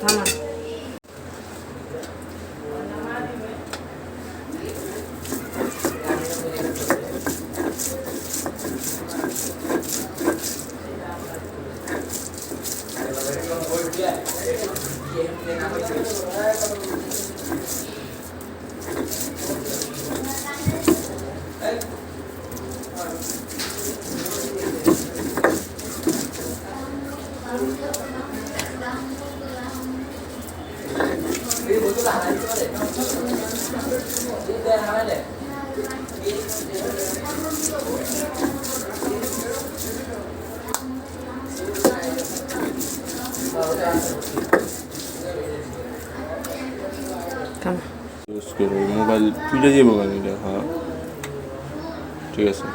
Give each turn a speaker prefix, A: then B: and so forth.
A: 他们。
B: মোবাইল তুলে দিয়ে বলবেন এটা হ্যাঁ ঠিক আছে